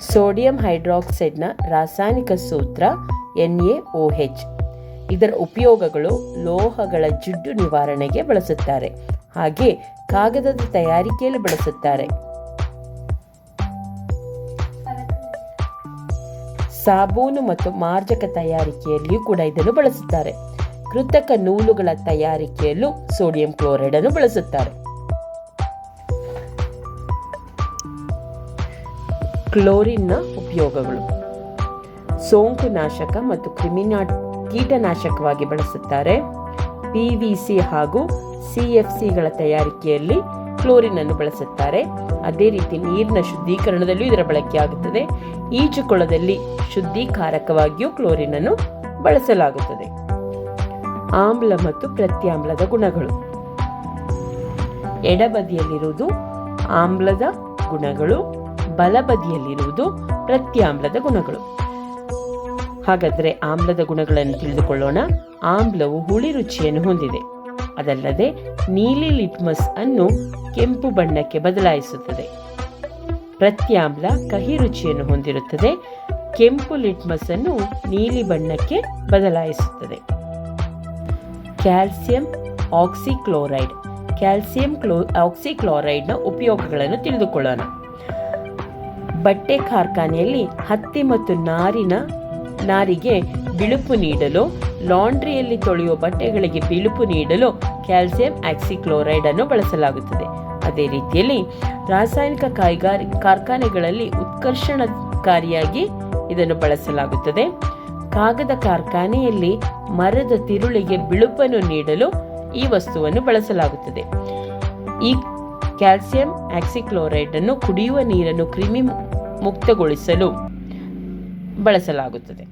Sodium ಹೈಡ್ರಾಕ್ಸೈಡ್ನ ರಾಸಾಯನಿಕ ಸೂತ್ರ N A O ಹೆಚ್ ಇದರ ಉಪಯೋಗಗಳು ಲೋಹಗಳ ಜಿಡ್ಡು ನಿವಾರಣೆಗೆ ಬಳಸುತ್ತಾರೆ. ಹಾಗೆ ಕಾಗದದ ತಯಾರಿಕೆಯಲ್ಲಿ ಬಳಸುತ್ತಾರೆ. ಸಾಬೂನು ಮತ್ತು ಮಾರ್ಜಕ ತಯಾರಿಕೆಯಲ್ಲಿಯೂ ಕೂಡ ಇದನ್ನು ಬಳಸುತ್ತಾರೆ. ಕೃತಕ ನೂಲುಗಳ ತಯಾರಿಕೆಯಲ್ಲೂ ಸೋಡಿಯಂ ಕ್ಲೋರೈಡ್ ಅನ್ನು ಬಳಸುತ್ತಾರೆ. ಕ್ಲೋರಿನ್ನ ಉಪಯೋಗಗಳು. ಸೋಂಕು ನಾಶಕ ಮತ್ತು ಕ್ರಿಮಿನಾ, ಕೀಟನಾಶಕವಾಗಿ ಬಳಸುತ್ತಾರೆ. ಪಿ ವಿ ಸಿ ಹಾಗೂ ಸಿ ಎಫ್ ಸಿಗಳ ತಯಾರಿಕೆಯಲ್ಲಿ ಕ್ಲೋರಿನ್ ಅನ್ನು ಬಳಸುತ್ತಾರೆ. ಅದೇ ರೀತಿ ನೀರಿನ ಶುದ್ಧೀಕರಣದಲ್ಲೂ ಇದರ ಬಳಕೆಯಾಗುತ್ತದೆ ಈಜುಕೊಳದಲ್ಲಿ ಶುದ್ಧೀಕಾರಕವಾಗಿಯೂ ಕ್ಲೋರಿನ್ ಅನ್ನು ಬಳಸಲಾಗುತ್ತದೆ. ಆಮ್ಲ ಮತ್ತು ಪ್ರತ್ಯಾಮ್ಲದ ಗುಣಗಳು. ಎಡಬದಿಯಲ್ಲಿರುವುದು ಆಮ್ಲದ ಗುಣಗಳು. ಬಲಬದಿಯಲ್ಲಿರುವುದು ಪ್ರತ್ಯಾಮ್ಲದ ಗುಣಗಳು. ಹಾಗಾದರೆ ಆಮ್ಲದ ಗುಣಗಳನ್ನು ತಿಳಿದುಕೊಳ್ಳೋಣ. ಆಮ್ಲವು ಹುಳಿ ರುಚಿಯನ್ನು ಹೊಂದಿದೆ. ಅದಲ್ಲದೆ ನೀಲಿ ಲಿಟ್ಮಸ್ ಅನ್ನು ಕೆಂಪು ಬಣ್ಣಕ್ಕೆ ಬದಲಾಯಿಸುತ್ತದೆ. ಪ್ರತ್ಯಾಮ್ಲ ಕಹಿ ರುಚಿಯನ್ನು ಹೊಂದಿರುತ್ತದೆ. ಕೆಂಪು ಲಿಟ್ಮಸ್ ಅನ್ನು ನೀಲಿ ಬಣ್ಣಕ್ಕೆ ಬದಲಾಯಿಸುತ್ತದೆ. Calcium oxychloride. ಕ್ಯಾಲ್ಸಿಯಂ ಕ್ಲೋ ಆಕ್ಸಿಕ್ಲೋರೈಡ್ನ ಉಪಯೋಗಗಳನ್ನು ತಿಳಿದುಕೊಳ್ಳೋಣ. ಬಟ್ಟೆ ಕಾರ್ಖಾನೆಯಲ್ಲಿ ಹತ್ತಿ ಮತ್ತು ನಾರಿನ ನಾರಿಗೆ ಬಿಳುಪು ನೀಡಲು, ಲಾಂಡ್ರಿಯಲ್ಲಿ ತೊಳೆಯುವ ಬಟ್ಟೆಗಳಿಗೆ ಬಿಳುಪು ನೀಡಲು ಕ್ಯಾಲ್ಸಿಯಂ ಆಕ್ಸಿಕ್ಲೋರೈಡ್ ಅನ್ನು ಬಳಸಲಾಗುತ್ತದೆ. ಅದೇ ರೀತಿಯಲ್ಲಿ ರಾಸಾಯನಿಕ ಕೈಗಾರಿ ಕಾರ್ಖಾನೆಗಳಲ್ಲಿ ಉತ್ಕರ್ಷಣಕಾರಿಯಾಗಿ ಇದನ್ನು ಬಳಸಲಾಗುತ್ತದೆ. ಕಾಗದ ಕಾರ್ಖಾನೆಯಲ್ಲಿ ಮರದ ತಿರುಳಿಗೆ ಬಿಳುಪನ್ನು ನೀಡಲು ಈ ವಸ್ತುವನ್ನು ಬಳಸಲಾಗುತ್ತದೆ. ಈ ಕ್ಯಾಲ್ಸಿಯಂ ಆಕ್ಸಿಕ್ಲೋರೈಡ್ ಅನ್ನು ಕುಡಿಯುವ ನೀರನ್ನು ಕ್ರಿಮಿ ಮುಕ್ತಗೊಳಿಸಲು ಬಳಸಲಾಗುತ್ತದೆ.